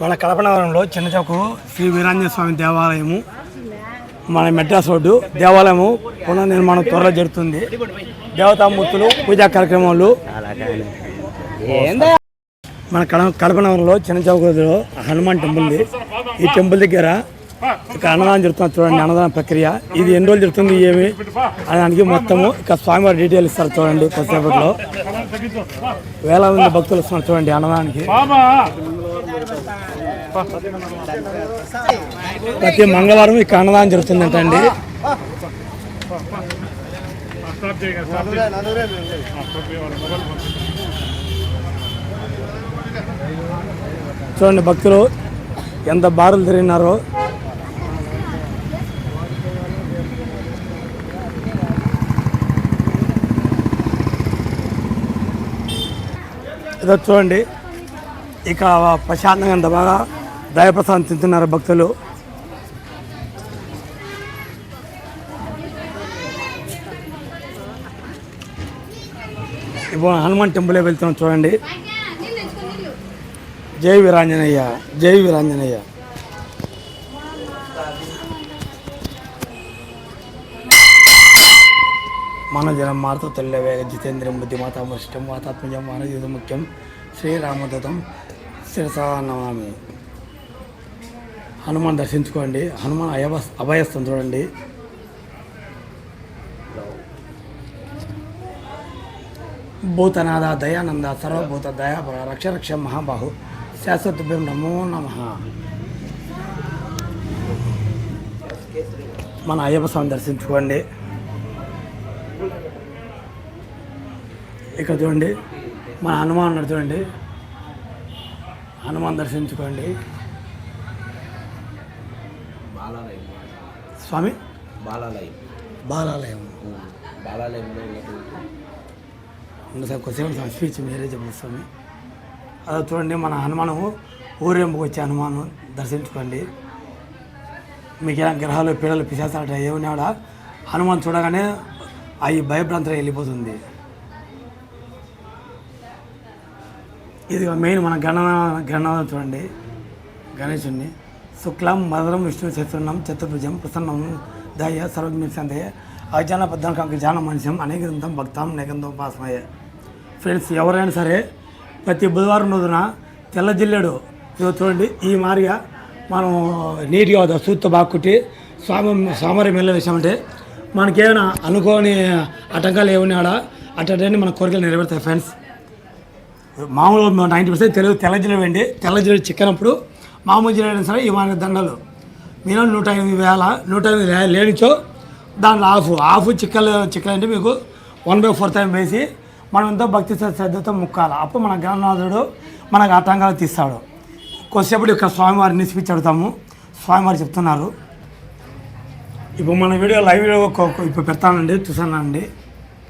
మన కడపనగరంలో చిన్న చౌకు శ్రీ వీరాంజన స్వామి దేవాలయము మన మెడ్రాస్ రోడ్డు దేవాలయము పునర్నిర్మాణం త్వరలో జరుగుతుంది. దేవతామూర్తులు పూజా కార్యక్రమాలు. మన కడ కడప నగరంలో చిన్న చౌకలో హనుమాన్ టెంపుల్ ఉంది. ఈ టెంపుల్ దగ్గర ఇక అన్నదానం జరుగుతుంది చూడండి అన్నదాన ప్రక్రియ. ఇది ఎన్ని రోజులు జరుగుతుంది ఏమి దానికి మొత్తము ఇక స్వామివారి డీటెయిల్ ఇస్తారు చూడండి కొద్దిసేపట్లో. వేల మంది భక్తులు వస్తున్నారు చూడండి అన్నదానానికి. ప్రతి మంగళవారం కన్నదానం అన్నదానం జరుగుతుందంటండి. చూడండి భక్తులు ఎంత బారులు తిరిగినారో. ఇదో చూడండి. ఇక ప్రశాంతంగా ఎంత బాగా దయప్రసాదం తింటున్నారు భక్తులు? ఇప్పుడు హనుమాన్ టెంపులే వెళ్తున్నాం చూడండి. జై వీరాంజనేయ జై వీరాంజనేయ. మన జనం మారుతూ తెల్లవేగ జితేంద్రియం బుద్ధిమాత వృష్టం వాతాత్మజం యుద్ధ ముఖ్యం. శ్రీరామదూతం శిరసా నమామి. హనుమాన్ దర్శించుకోండి. హనుమాన్ అయవ అభయస్థం చూడండి. భూతనాథ దయానంద సర్వభూత దయాపర రక్ష రక్ష మహాబాహు. శాశ్వతభ్యం నమో నమ. మన అయ్యప్ప స్వామి దర్శించుకోండి. ఇక్కడ చూడండి. మన హనుమాన్ చూడండి. హనుమాన్ దర్శించుకోండి. బాలాలయం. స్వామి? బాలాలయం. బాలాలయం. బాలాలయంలో ఉన్నటువంటి సార్ కొద్దిసేపు సార్ స్పీచ్ మీరే చెప్పండి స్వామి. అదే చూడండి మన హనుమానము ఊరేంపుకు వచ్చే హనుమాను దర్శించుకోండి. మీకు ఎలా గ్రహాలు పీడలు పిశాచాలు ఏమన్నా కూడా హనుమాన్ చూడగానే అవి భయభ్రాంతిగా వెళ్ళిపోతుంది. ఇది మెయిన్ మన గణ గణనాథం చూడండి గణేశుణ్ణి. శుక్లం మదరం విష్ణు చతుర్ణం చతుర్భుజం ప్రసన్నం దయ సర్వజ్ఞ సందేయ అజాన పద్నాలుగు జాన మనుష్యం అనేకంతం భక్తాం నేకంతం పాసమయ్య ఫ్రెండ్స్ ఎవరైనా సరే ప్రతి బుధవారం రోజున తెల్ల జిల్లెడు చూడండి ఈ మారిగా మనం నీట్గా ఒక సూత్తో బాక్కుట్టి స్వామి స్వామివారి మెల్ల వేసామంటే మనకేమైనా అనుకోని ఆటంకాలు ఏమున్నాడా అట్టని మన కోరికలు నెరవేరుతాయి ఫ్రెండ్స్. మామూలుగా నైంటీ పర్సెంట్ తెలుగు తెల్ల జిల్లెడు అండి. తెల్ల జిల్లెడు చిక్కనప్పుడు మామూలు జిల్లేడు సరే ఇవాళ దండలు. మినిమం నూట ఎనిమిది వేల నూట ఎనిమిది లేనిచో దాంట్లో ఆఫ్ ఆఫ్ చిక్కలు చిక్కలు అంటే మీకు వన్ బై ఫోర్ టైం వేసి మనం ఎంతో భక్తి శ్రద్ధతో ముక్కాలి. అప్పుడు మన గణనాథుడు మనకు ఆటంకాలు తీస్తాడు. కొద్దిసేపటి ఇక్కడ స్వామివారిని స్పీచ్ అడుగుతాము స్వామివారు చెప్తున్నారు. ఇప్పుడు మన వీడియో లైవ్ వీడియో ఇప్పుడు పెడతానండి చూసానండి